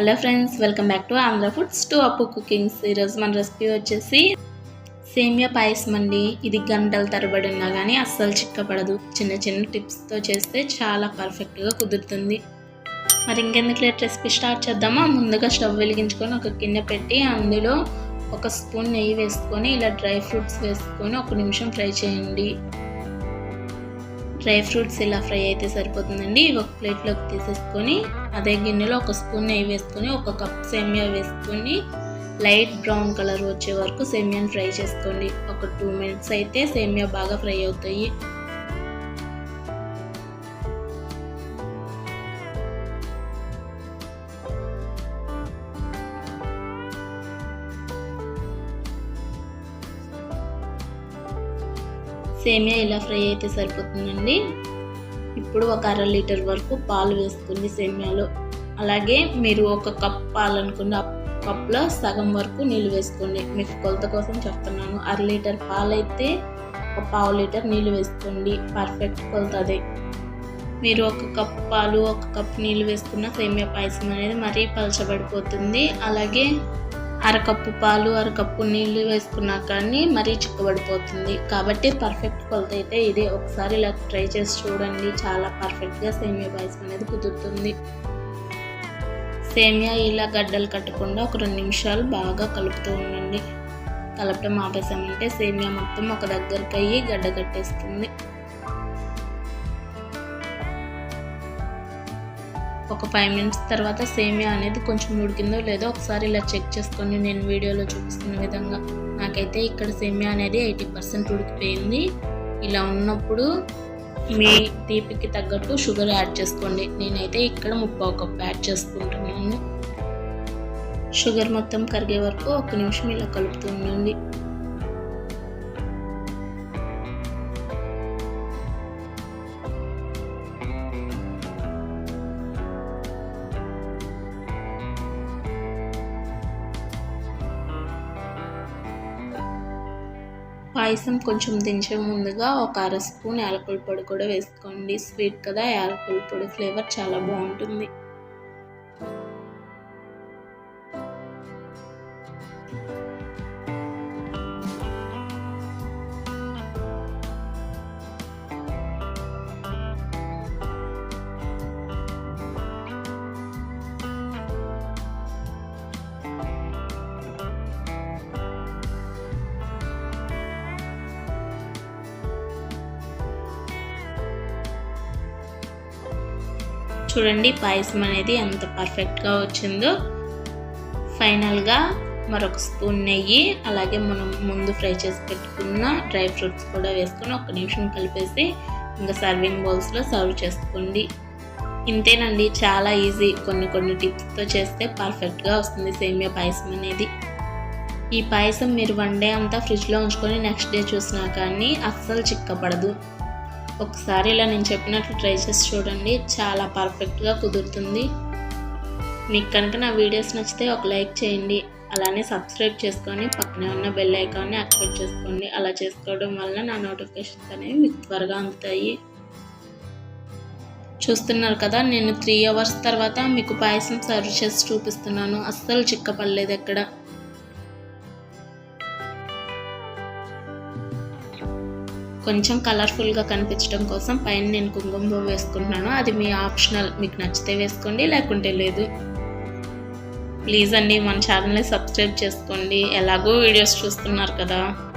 Hello friends welcome back to Andhra foods to Appu cookings ఈరోజు మన recipe వచ్చేసి సేమియా పాయసం అండి. ఇది గంటల తరబడి ఉన్నా కానీ అస్సలు చిక్కపడదు. చిన్న చిన్న టిప్స్తో చేస్తే చాలా పర్ఫెక్ట్గా కుదురుతుంది. మరి ఇంకెందుకు లేట్ రెసిపీ స్టార్ట్ చేద్దామా? ముందుగా స్టవ్ వెలిగించుకొని ఒక గిన్నె పెట్టి అందులో ఒక స్పూన్ నెయ్యి వేసుకొని ఇలా డ్రై ఫ్రూట్స్ వేసుకొని ఒక నిమిషం ఫ్రై చేయండి. డ్రై ఫ్రూట్స్ ఇలా ఫ్రై అయితే సరిపోతుందండి. ఇవి ఒక ప్లేట్లోకి తీసేసుకొని అదే గిన్నెలో ఒక స్పూన్ నెయ్యి వేసుకొని ఒక కప్ సేమియా వేసుకొని లైట్ బ్రౌన్ కలర్ వచ్చే వరకు సేమియాని ఫ్రై చేసుకోండి. ఒక టూ మినిట్స్ అయితే సేమియా బాగా ఫ్రై అవుతాయి. సేమియా ఇలా ఫ్రై అయితే సరిపోతుందండి. ఇప్పుడు ఒక అర లీటర్ వరకు పాలు వేసుకోండి సేమియాలో అలాగే మీరు ఒక కప్ పాలు అనుకున్న కప్లో సగం వరకు నీళ్ళు వేసుకోండి. మీకు కొలత కోసం చెప్తున్నాను. అర లీటర్ పాలు అయితే ఒక పావు లీటర్ నీళ్ళు వేసుకోండి. పర్ఫెక్ట్ కొలత అదే. మీరు ఒక కప్ పాలు ఒక కప్ నీళ్ళు వేసుకున్న సేమియా పాయసం అనేది మరీ పలచబడిపోతుంది. అలాగే అరకప్పు పాలు అరకప్పు నీళ్ళు వేసుకున్నా కానీ మరీ చిక్కబడిపోతుంది. కాబట్టి పర్ఫెక్ట్ కొలత అయితే ఇది. ఒకసారి ఇలా ట్రై చేసి చూడండి. చాలా పర్ఫెక్ట్గా సేమియా పాయసం అనేది కుదురుతుంది. సేమియా ఇలా గడ్డలు కట్టకుండా ఒక రెండు నిమిషాలు బాగా కలుపుతూ ఉండండి. కలపటం ఆపేసామంటే సేమియా మొత్తం ఒక దగ్గరికి అయ్యి గడ్డ కట్టేస్తుంది. ఒక ఫైవ్ మినిట్స్ తర్వాత సేమియా అనేది కొంచెం ఉడికిందో లేదో ఒకసారి ఇలా చెక్ చేసుకోండి నేను వీడియోలో చూపిస్తున్న విధంగా నాకైతే ఇక్కడ సేమియా అనేది ఎయిటీ పర్సెంట్ ఉడికిపోయింది. ఇలా ఉన్నప్పుడు మీ తీపికి తగ్గట్టు షుగర్ యాడ్ చేసుకోండి. నేనైతే ఇక్కడ ముప్పావు కప్ యాడ్ చేసుకుంటున్నాను. షుగర్ మొత్తం కరిగే వరకు ఒక నిమిషం ఇలా కలుపుతూ ఉండండి. పాయసం కొంచెం దించే ముందుగా ఒక అర స్పూన్ యాలకుల పొడి కూడా వేసుకోండి. స్వీట్ కదా యాలకుల పొడి ఫ్లేవర్ చాలా బాగుంటుంది. చూడండి పాయసం అనేది ఎంత పర్ఫెక్ట్గా వచ్చిందో. ఫైనల్గా మరొక స్పూన్ నెయ్యి అలాగే మనం ముందు ఫ్రై చేసి పెట్టుకున్న డ్రై ఫ్రూట్స్ కూడా వేసుకొని ఒక నిమిషం కలిపేసి ఇంకా సర్వింగ్ బౌల్స్లో సర్వ్ చేసుకోండి. ఇంతేనండి చాలా ఈజీ. కొన్ని కొన్ని టిప్స్తో చేస్తే పర్ఫెక్ట్గా వస్తుంది సేమియా పాయసం అనేది. ఈ పాయసం మీరు వన్ డే అంతా ఫ్రిడ్జ్లో ఉంచుకొని నెక్స్ట్ డే చూసినా కానీ అస్సలు చిక్కపడదు. ఒకసారి ఇలా నేను చెప్పినట్లు ట్రై చేసి చూడండి. చాలా పర్ఫెక్ట్గా కుదురుతుంది. మీకు కనుక నా వీడియోస్ నచ్చితే ఒక లైక్ చేయండి. అలానే సబ్స్క్రైబ్ చేసుకొని పక్కనే ఉన్న బెల్ ఐకాన్ని యాక్టివేట్ చేసుకోండి. అలా చేసుకోవడం వల్ల నా నోటిఫికేషన్స్ అనేవి మీకు త్వరగా అందుతాయి. చూస్తున్నారు కదా నేను త్రీ అవర్స్ తర్వాత మీకు పాయసం సర్వ్ చేసి చూపిస్తున్నాను. అస్సలు చిక్కపడలేదు ఎక్కడ. కొంచెం కలర్ఫుల్గా కనిపించడం కోసం పైన నేను కుంకుమ వేసుకుంటున్నాను. అది మీ ఆప్షనల్ మీకు నచ్చితే వేసుకోండి లేకుంటే లేదు. ప్లీజ్ అండి మన ఛానల్ని సబ్స్క్రైబ్ చేసుకోండి. ఎలాగో వీడియోస్ చూస్తున్నారు కదా.